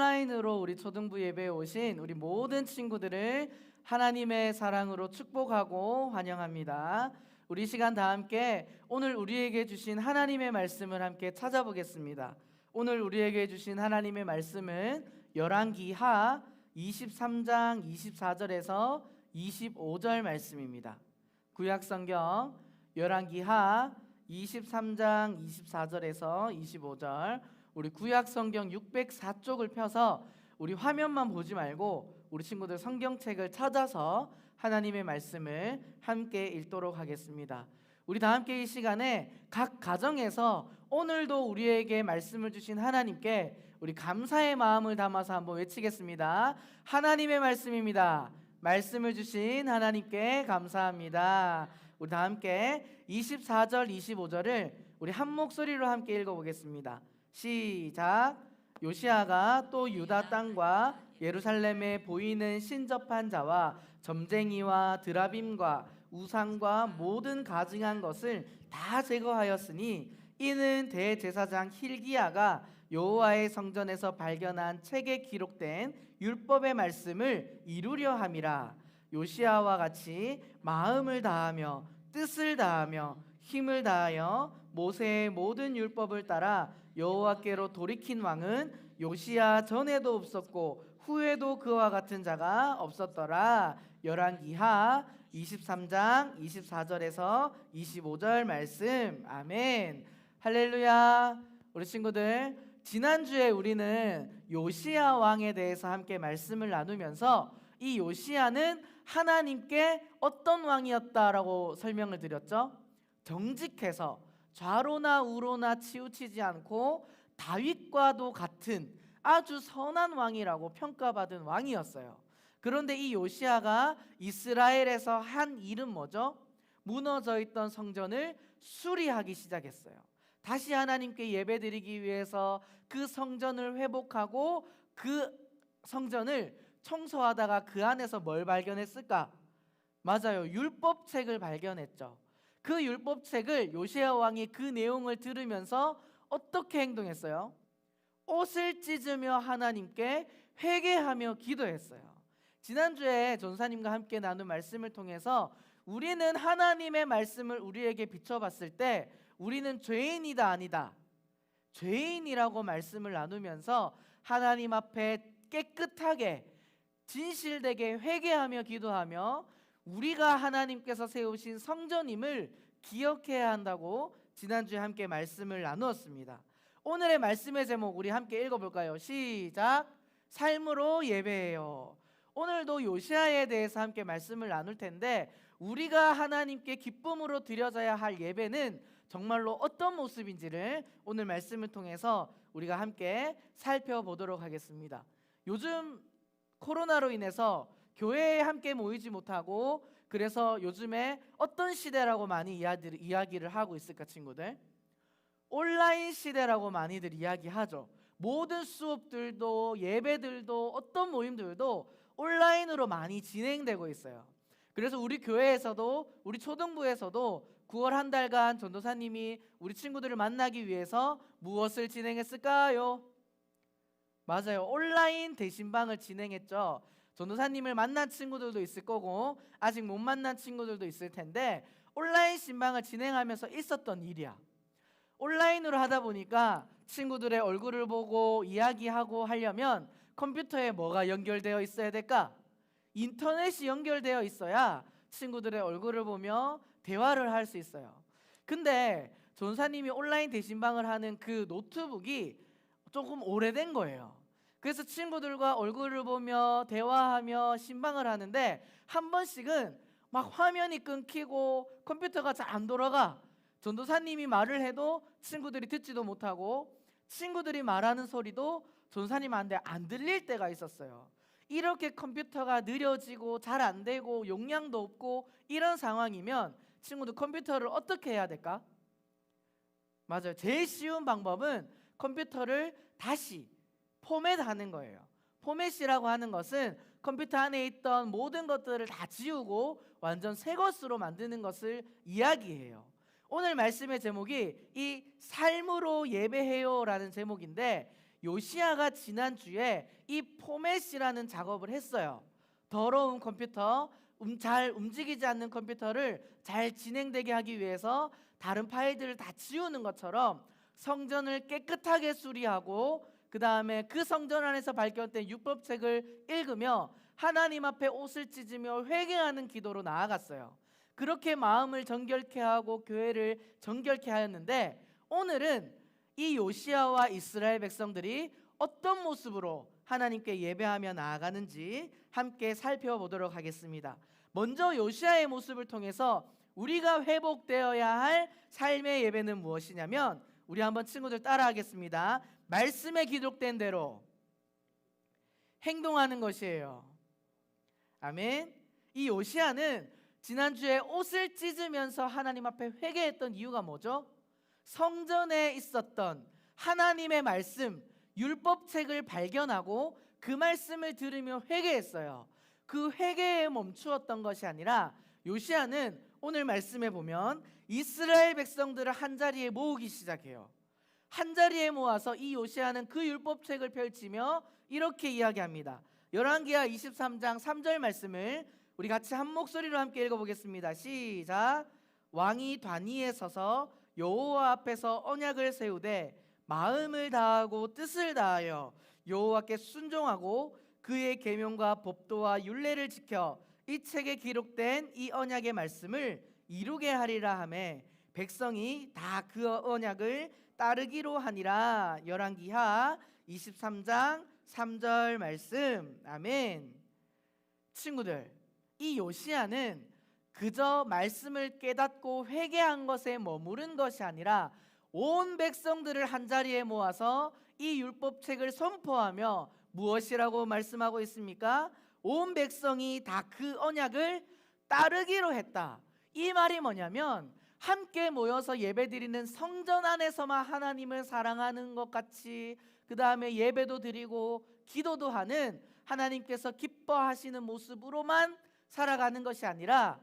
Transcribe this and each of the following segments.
온라인으로 우리 초등부 예배에 오신 우리 모든 친구들을 하나님의 사랑으로 축복하고 환영합니다. 우리 시간 다 함께 오늘 우리에게 주신 하나님의 말씀을 함께 찾아보겠습니다. 오늘 우리에게 주신 하나님의 말씀은 열왕기하 23장 24절에서 25절 말씀입니다. 구약 성경 열왕기하 23장 24절에서 25절 우리 구약 성경 604쪽을 펴서 우리 화면만 보지 말고 우리 친구들 성경책을 찾아서 하나님의 말씀을 함께 읽도록 하겠습니다. 우리 다 함께 이 시간에 각 가정에서 오늘도 우리에게 말씀을 주신 하나님께 우리 감사의 마음을 담아서 한번 외치겠습니다. 하나님의 말씀입니다. 말씀을 주신 하나님께 감사합니다. 우리 다 함께 24절 25절을 우리 한 목소리로 함께 읽어 보겠습니다. 시작. 요시아가 또 유다 땅과 예루살렘에 보이는 신접한 자와 점쟁이와 드라빔과 우상과 모든 가증한 것을 다 제거하였으니 이는 대제사장 힐기야가 여호와의 성전에서 발견한 책에 기록된 율법의 말씀을 이루려 함이라 요시아와 같이 마음을 다하며 뜻을 다하며 힘을 다하여 모세의 모든 율법을 따라 여호와께로 돌이킨 왕은 요시야 전에도 없었고 후에도 그와 같은 자가 없었더라. 열왕기하 23장 24절에서 25절 말씀. 아멘. 할렐루야. 우리 친구들 지난주에 우리는 요시야 왕에 대해서 함께 말씀을 나누면서 이 요시야는 하나님께 어떤 왕이었다라고 설명을 드렸죠? 정직해서 좌로나 우로나 치우치지 않고 다윗과도 같은 아주 선한 왕이라고 평가받은 왕이었어요. 그런데 이 요시아가 이스라엘에서 한 일은 뭐죠? 무너져 있던 성전을 수리하기 시작했어요. 다시 하나님께 예배드리기 위해서 그 성전을 회복하고 그 성전을 청소하다가 그 안에서 뭘 발견했을까? 맞아요. 율법책을 발견했죠. 그 율법책을 요시아 왕이 그 내용을 들으면서 어떻게 행동했어요? 옷을 찢으며 하나님께 회개하며 기도했어요. 지난주에 전사님과 함께 나눈 말씀을 통해서 우리는 하나님의 말씀을 우리에게 비춰봤을 때 우리는 죄인이다 아니다. 죄인이라고 말씀을 나누면서 하나님 앞에 깨끗하게 진실되게 회개하며 기도하며 우리가 하나님께서 세우신 성전임을 기억해야 한다고 지난주에 함께 말씀을 나누었습니다. 오늘의 말씀의 제목 우리 함께 읽어볼까요? 시작. 삶으로 예배해요. 오늘도 요시아에 대해서 함께 말씀을 나눌 텐데 우리가 하나님께 기쁨으로 드려져야 할 예배는 정말로 어떤 모습인지를 오늘 말씀을 통해서 우리가 함께 살펴보도록 하겠습니다. 요즘 코로나로 인해서 교회에 함께 모이지 못하고 그래서 요즘에 어떤 시대라고 많이 이야기를, 하고 있을까 친구들? 온라인 시대라고 많이들 이야기하죠. 모든 수업들도 예배들도 어떤 모임들도 온라인으로 많이 진행되고 있어요. 그래서 우리 교회에서도 우리 초등부에서도 9월 한 달간 전도사님이 우리 친구들을 만나기 위해서 무엇을 진행했을까요? 맞아요. 온라인 대신방을 진행했죠. 전도사님을 만난 친구들도 있을 거고 아직 못 만난 친구들도 있을 텐데 온라인 신방을 진행하면서 있었던 일이야. 온라인으로 하다 보니까 친구들의 얼굴을 보고 이야기하고 하려면 컴퓨터에 뭐가 연결되어 있어야 될까? 인터넷이 연결되어 있어야 친구들의 얼굴을 보며 대화를 할 수 있어요. 근데 전사님이 온라인 대신방을 하는 그 노트북이 조금 오래된 거예요. 그래서 친구들과 얼굴을 보며 대화하며 신방을 하는데 한 번씩은 막 화면이 끊기고 컴퓨터가 잘 안 돌아가. 전도사님이 말을 해도 친구들이 듣지도 못하고 친구들이 말하는 소리도 전사님한테 안 들릴 때가 있었어요. 이렇게 컴퓨터가 느려지고 잘 안 되고 용량도 없고 이런 상황이면 친구들 컴퓨터를 어떻게 해야 될까? 맞아요. 제일 쉬운 방법은 컴퓨터를 다시 포맷하는 거예요. 포맷이라고 하는 것은 컴퓨터 안에 있던 모든 것들을 다 지우고 완전 새 것으로 만드는 것을 이야기해요. 오늘 말씀의 제목이 이 삶으로 예배해요라는 제목인데 요시아가 지난주에 이 포맷이라는 작업을 했어요. 더러운 컴퓨터, 음, 잘 움직이지 않는 컴퓨터를 잘 진행되게 하기 위해서 다른 파일들을 다 지우는 것처럼 성전을 깨끗하게 수리하고 그 다음에 그 성전 안에서 발견된 율법책을 읽으며 하나님 앞에 옷을 찢으며 회개하는 기도로 나아갔어요. 그렇게 마음을 정결케 하고 교회를 정결케 하였는데 오늘은 이 요시아와 이스라엘 백성들이 어떤 모습으로 하나님께 예배하며 나아가는지 함께 살펴보도록 하겠습니다. 먼저 요시아의 모습을 통해서 우리가 회복되어야 할 삶의 예배는 무엇이냐면 우리 한번 친구들 따라하겠습니다. 말씀에 기록된 대로 행동하는 것이에요. 아멘. 이 요시아는 지난주에 옷을 찢으면서 하나님 앞에 회개했던 이유가 뭐죠? 성전에 있었던 하나님의 말씀, 율법책을 발견하고 그 말씀을 들으며 회개했어요. 그 회개에 멈추었던 것이 아니라 요시아는 오늘 말씀에 보면 이스라엘 백성들을 한 자리에 모으기 시작해요. 한 자리에 모아서 이 요시아는 그 율법책을 펼치며 이렇게 이야기합니다. 열왕기하 23장 3절 말씀을 우리 같이 한 목소리로 함께 읽어보겠습니다. 시작. 왕이 단위에 서서 여호와 앞에서 언약을 세우되 마음을 다하고 뜻을 다하여 여호와께 순종하고 그의 계명과 법도와 율례를 지켜 이 책에 기록된 이 언약의 말씀을 이루게 하리라 하매 백성이 다 그 언약을 따르기로 하니라 열왕기하 23장 3절 말씀 아멘 친구들 이 요시아는 그저 말씀을 깨닫고 회개한 것에 머무른 것이 아니라 온 백성들을 한 자리에 모아서 이 율법책을 선포하며 무엇이라고 말씀하고 있습니까? 온 백성이 다 그 언약을 따르기로 했다. 이 말이 뭐냐면 함께 모여서 예배드리는 성전 안에서만 하나님을 사랑하는 것 같이 그 다음에 예배도 드리고 기도도 하는 하나님께서 기뻐하시는 모습으로만 살아가는 것이 아니라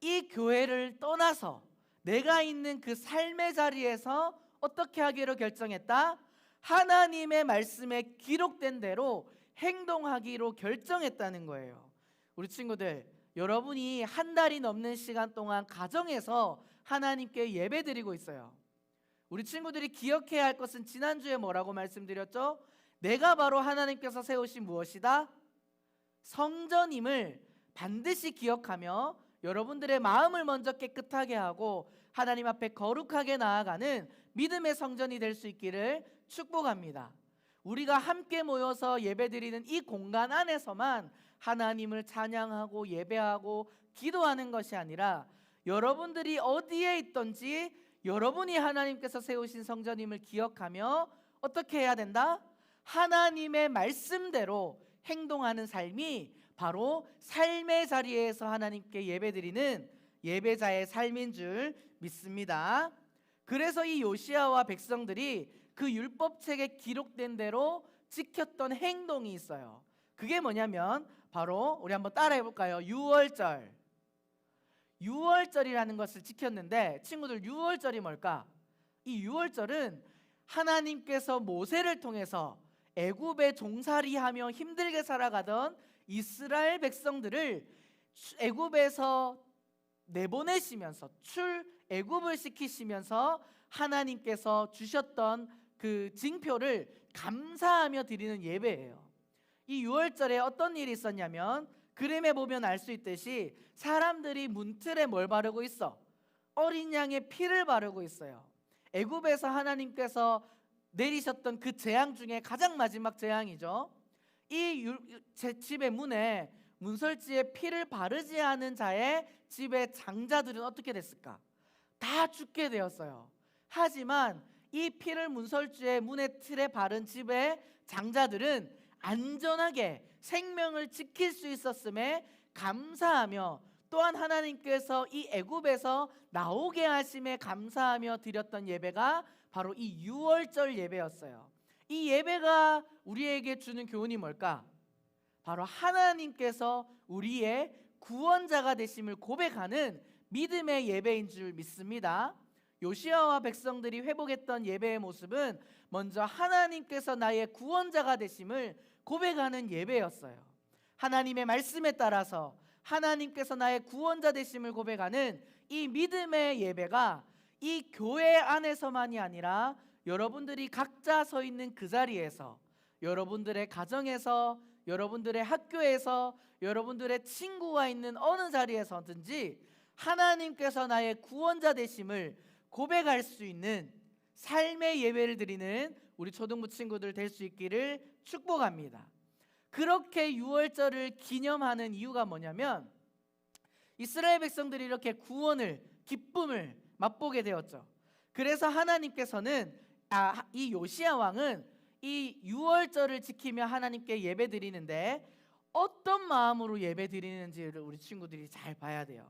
이 교회를 떠나서 내가 있는 그 삶의 자리에서 어떻게 하기로 결정했다? 하나님의 말씀에 기록된 대로 행동하기로 결정했다는 거예요. 우리 친구들, 여러분이 한 달이 넘는 시간 동안 가정에서 하나님께 예배드리고 있어요. 우리 친구들이 기억해야 할 것은 지난주에 뭐라고 말씀드렸죠? 내가 바로 하나님께서 세우신 무엇이다? 성전임을 반드시 기억하며 여러분들의 마음을 먼저 깨끗하게 하고 하나님 앞에 거룩하게 나아가는 믿음의 성전이 될 수 있기를 축복합니다. 우리가 함께 모여서 예배드리는 이 공간 안에서만 하나님을 찬양하고 예배하고 기도하는 것이 아니라 여러분들이 어디에 있든지 여러분이 하나님께서 세우신 성전임을 기억하며 어떻게 해야 된다? 하나님의 말씀대로 행동하는 삶이 바로 삶의 자리에서 하나님께 예배드리는 예배자의 삶인 줄 믿습니다. 그래서 이 요시아와 백성들이 그 율법책에 기록된 대로 지켰던 행동이 있어요. 그게 뭐냐면 바로 우리 한번 따라해 볼까요? 유월절. 유월절이라는 것을 지켰는데 친구들 유월절이 뭘까? 이 유월절은 하나님께서 모세를 통해서 애굽에 종살이하며 힘들게 살아가던 이스라엘 백성들을 애굽에서 내보내시면서 출 애굽을 시키시면서 하나님께서 주셨던 그 징표를 감사하며 드리는 예배예요. 이 6월절에 어떤 일이 있었냐면 그림에 보면 알 수 있듯이 사람들이 문틀에 뭘 바르고 있어? 어린 양의 피를 바르고 있어요. 애굽에서 하나님께서 내리셨던 그 재앙 중에 가장 마지막 재앙이죠. 이 집의 문에 문설지에 피를 바르지 않은 자의 집의 장자들은 어떻게 됐을까? 다 죽게 되었어요. 하지만 이 피를 문설주의 문의 틀에 바른 집의 장자들은 안전하게 생명을 지킬 수 있었음에 감사하며 또한 하나님께서 이 애굽에서 나오게 하심에 감사하며 드렸던 예배가 바로 이 유월절 예배였어요. 이 예배가 우리에게 주는 교훈이 뭘까? 바로 하나님께서 우리의 구원자가 되심을 고백하는 믿음의 예배인 줄 믿습니다. 요시아와 백성들이 회복했던 예배의 모습은 먼저 하나님께서 나의 구원자가 되심을 고백하는 예배였어요. 하나님의 말씀에 따라서 하나님께서 나의 구원자 되심을 고백하는 이 믿음의 예배가 이 교회 안에서만이 아니라 여러분들이 각자 서 있는 그 자리에서 여러분들의 가정에서 여러분들의 학교에서 여러분들의 친구가 있는 어느 자리에서든지 하나님께서 나의 구원자 되심을 고백할 수 있는 삶의 예배를 드리는 우리 초등부 친구들 될 수 있기를 축복합니다. 그렇게 유월절을 기념하는 이유가 뭐냐면 이스라엘 백성들이 이렇게 구원을 기쁨을 맛보게 되었죠. 그래서 하나님께서는 아, 이 요시야 왕은 이 유월절을 지키며 하나님께 예배 드리는데 어떤 마음으로 예배 드리는지를 우리 친구들이 잘 봐야 돼요.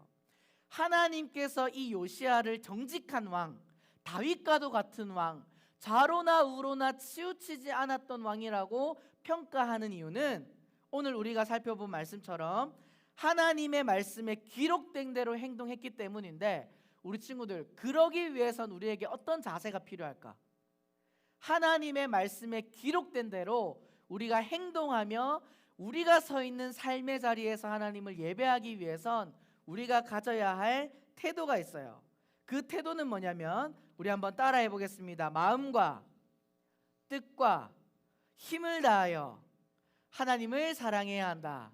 하나님께서 이 요시야를 정직한 왕, 다윗과도 같은 왕, 좌로나 우로나 치우치지 않았던 왕이라고 평가하는 이유는 오늘 우리가 살펴본 말씀처럼 하나님의 말씀에 기록된 대로 행동했기 때문인데 우리 친구들 그러기 위해선 우리에게 어떤 자세가 필요할까? 하나님의 말씀에 기록된 대로 우리가 행동하며 우리가 서 있는 삶의 자리에서 하나님을 예배하기 위해선 우리가 가져야 할 태도가 있어요. 그 태도는 뭐냐면 우리 한번 따라해 보겠습니다. 마음과 뜻과 힘을 다하여 하나님을 사랑해야 한다.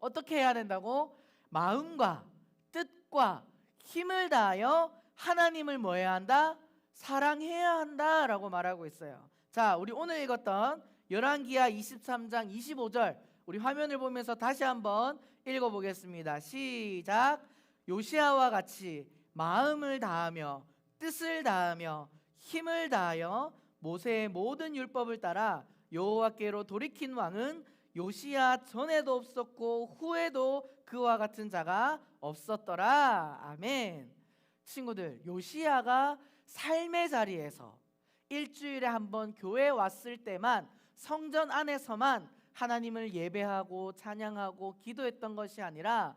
어떻게 해야 된다고? 마음과 뜻과 힘을 다하여 하나님을 뭐 해야 한다? 사랑해야 한다라고 말하고 있어요. 자, 우리 오늘 읽었던 열왕기하 23장 25절 우리 화면을 보면서 다시 한번 읽어 보겠습니다. 시작. 요시아와 같이 마음을 다하며 뜻을 다하며 힘을 다하여 모세의 모든 율법을 따라 여호와께로 돌이킨 왕은 요시야 전에도 없었고 후에도 그와 같은 자가 없었더라. 아멘. 친구들, 요시야가 삶의 자리에서 일주일에 한 번 교회 왔을 때만 성전 안에서만 하나님을 예배하고 찬양하고 기도했던 것이 아니라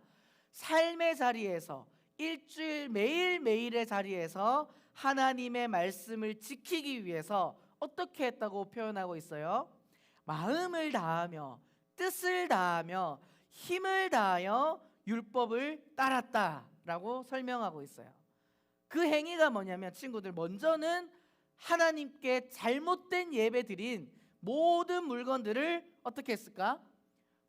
삶의 자리에서 일주일 매일 매일의 자리에서 하나님의 말씀을 지키기 위해서 어떻게 했다고 표현하고 있어요? 마음을 다하며 뜻을 다하며 힘을 다하여 율법을 따랐다라고 설명하고 있어요. 그 행위가 뭐냐면 친구들 먼저는 하나님께 잘못된 예배 드린 모든 물건들을 어떻게 했을까?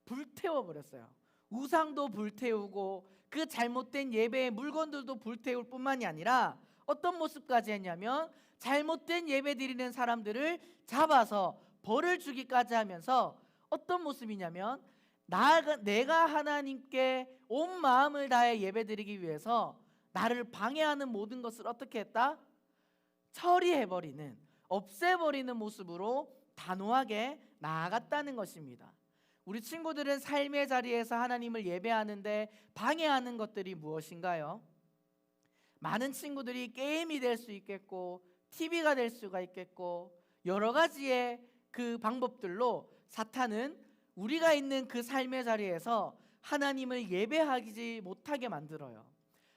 불태워 버렸어요. 우상도 불태우고 그 잘못된 예배의 물건들도 불태울 뿐만이 아니라 어떤 모습까지 했냐면 잘못된 예배 드리는 사람들을 잡아서 벌을 주기까지 하면서 어떤 모습이냐면 나, 내가 하나님께 온 마음을 다해 예배 드리기 위해서 나를 방해하는 모든 것을 어떻게 했다? 처리해버리는, 없애버리는 모습으로 단호하게 나아갔다는 것입니다. 우리 친구들은 삶의 자리에서 하나님을 예배하는데 방해하는 것들이 무엇인가요? 많은 친구들이 게임이 될 수 있겠고, TV가 될 수가 있겠고, 여러 가지의 그 방법들로 사탄은 우리가 있는 그 삶의 자리에서 하나님을 예배하지 못하게 만들어요.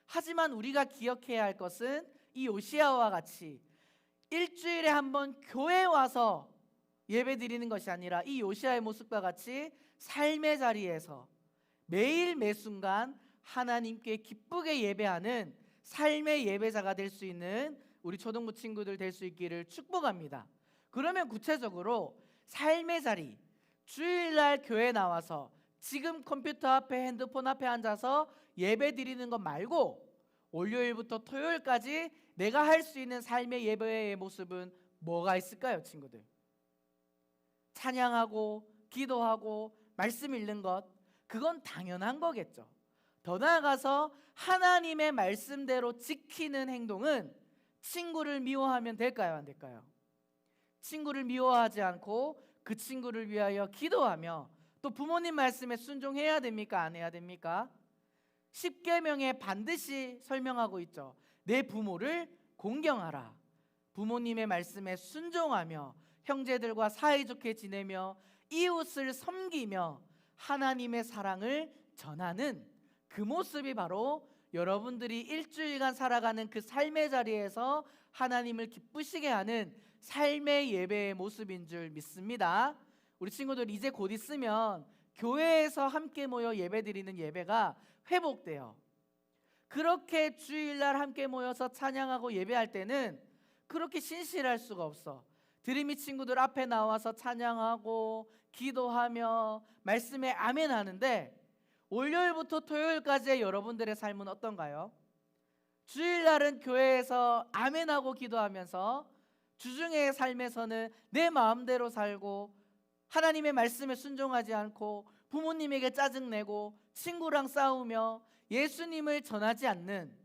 하지만 우리가 기억해야 할 것은 이 오시아와 같이 일주일에 한 번 교회 와서 예배 드리는 것이 아니라 이 요시아의 모습과 같이 삶의 자리에서 매일 매순간 하나님께 기쁘게 예배하는 삶의 예배자가 될 수 있는 우리 초등부 친구들 될 수 있기를 축복합니다. 그러면 구체적으로 삶의 자리 주일날 교회 나와서 지금 컴퓨터 앞에 핸드폰 앞에 앉아서 예배 드리는 것 말고 월요일부터 토요일까지 내가 할 수 있는 삶의 예배의 모습은 뭐가 있을까요, 친구들? 찬양하고 기도하고 말씀 읽는 것 그건 당연한 거겠죠. 더 나아가서 하나님의 말씀대로 지키는 행동은 친구를 미워하면 될까요, 안 될까요? 친구를 미워하지 않고 그 친구를 위하여 기도하며 또 부모님 말씀에 순종해야 됩니까? 안 해야 됩니까? 십계명에 반드시 설명하고 있죠. 내 부모를 공경하라. 부모님의 말씀에 순종하며 형제들과 사이좋게 지내며 이웃을 섬기며 하나님의 사랑을 전하는 그 모습이 바로 여러분들이 일주일간 살아가는 그 삶의 자리에서 하나님을 기쁘시게 하는 삶의 예배의 모습인 줄 믿습니다. 우리 친구들 이제 곧 있으면 교회에서 함께 모여 예배드리는 예배가 회복돼요. 그렇게 주일날 함께 모여서 찬양하고 예배할 때는 그렇게 신실할 수가 없어. 드림이 친구들 앞에 나와서 찬양하고 기도하며 말씀에 아멘 하는데 월요일부터 토요일까지의 여러분들의 삶은 어떤가요? 주일날은 교회에서 아멘하고 기도하면서 주중의 삶에서는 내 마음대로 살고 하나님의 말씀에 순종하지 않고 부모님에게 짜증내고 친구랑 싸우며 예수님을 전하지 않는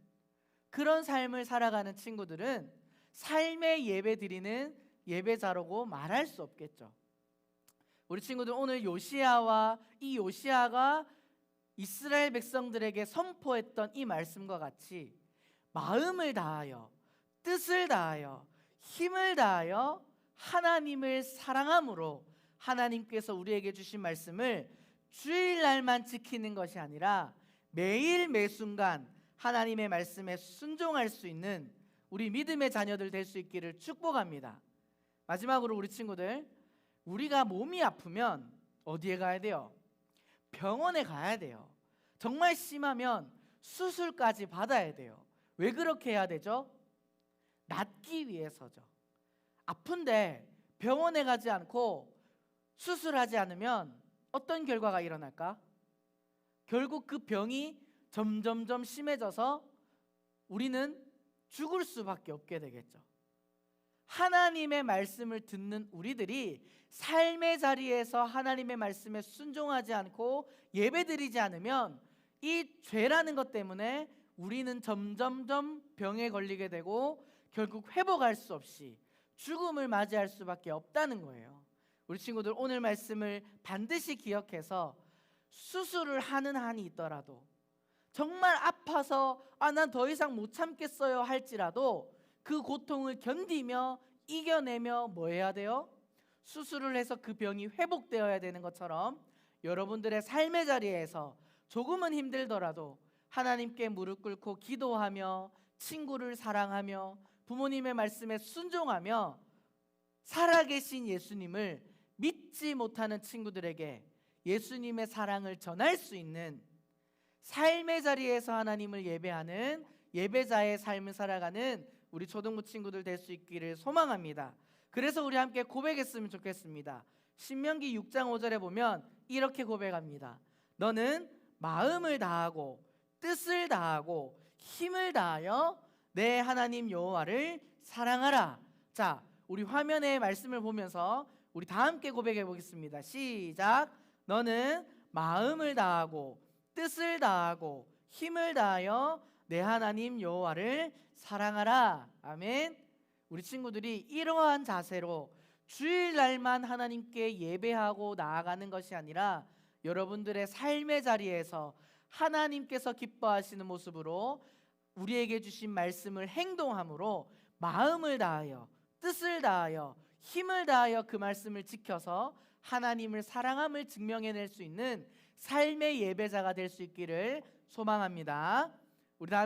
그런 삶을 살아가는 친구들은 삶의 예배 드리는 예배자라고 말할 수 없겠죠. 우리 친구들 오늘 요시아와 이 요시아가 이스라엘 백성들에게 선포했던 이 말씀과 같이 마음을 다하여 뜻을 다하여 힘을 다하여 하나님을 사랑함으로 하나님께서 우리에게 주신 말씀을 주일날만 지키는 것이 아니라 매일 매순간 하나님의 말씀에 순종할 수 있는 우리 믿음의 자녀들 될 수 있기를 축복합니다. 마지막으로 우리 친구들 우리가 몸이 아프면 어디에 가야 돼요? 병원에 가야 돼요. 정말 심하면 수술까지 받아야 돼요. 왜 그렇게 해야 되죠? 낫기 위해서죠. 아픈데 병원에 가지 않고 수술하지 않으면 어떤 결과가 일어날까? 결국 그 병이 점점점 심해져서 우리는 죽을 수밖에 없게 되겠죠. 하나님의 말씀을 듣는 우리들이 삶의 자리에서 하나님의 말씀에 순종하지 않고 예배드리지 않으면 이 죄라는 것 때문에 우리는 점점점 병에 걸리게 되고 결국 회복할 수 없이 죽음을 맞이할 수밖에 없다는 거예요. 우리 친구들 오늘 말씀을 반드시 기억해서 수술을 하는 한이 있더라도 정말 아파서 아 난 더 이상 못 참겠어요 할지라도 그 고통을 견디며 이겨내며 뭐 해야 돼요? 수술을 해서 그 병이 회복되어야 되는 것처럼 여러분들의 삶의 자리에서 조금은 힘들더라도 하나님께 무릎 꿇고 기도하며 친구를 사랑하며 부모님의 말씀에 순종하며 살아계신 예수님을 믿지 못하는 친구들에게 예수님의 사랑을 전할 수 있는 삶의 자리에서 하나님을 예배하는 예배자의 삶을 살아가는 우리 초등부 친구들 될 수 있기를 소망합니다. 그래서 우리 함께 고백했으면 좋겠습니다. 신명기 6장 5절에 보면 이렇게 고백합니다. 너는 마음을 다하고 뜻을 다하고 힘을 다하여 내 하나님 여호와를 사랑하라. 자, 우리 화면에 말씀을 보면서 우리 다 함께 고백해 보겠습니다. 시작. 너는 마음을 다하고 뜻을 다하고 힘을 다하여 내 하나님 여호와를 사랑하라. 아멘. 우리 친구들이 이러한 자세로 주일날만 하나님께 예배하고 나아가는 것이 아니라 여러분들의 삶의 자리에서 하나님께서 기뻐하시는 모습으로 우리에게 주신 말씀을 행동함으로 마음을 다하여 뜻을 다하여 힘을 다하여 그 말씀을 지켜서 하나님을 사랑함을 증명해낼 수 있는 삶의 예배자가 될 수 있기를 소망합니다. 우리 다음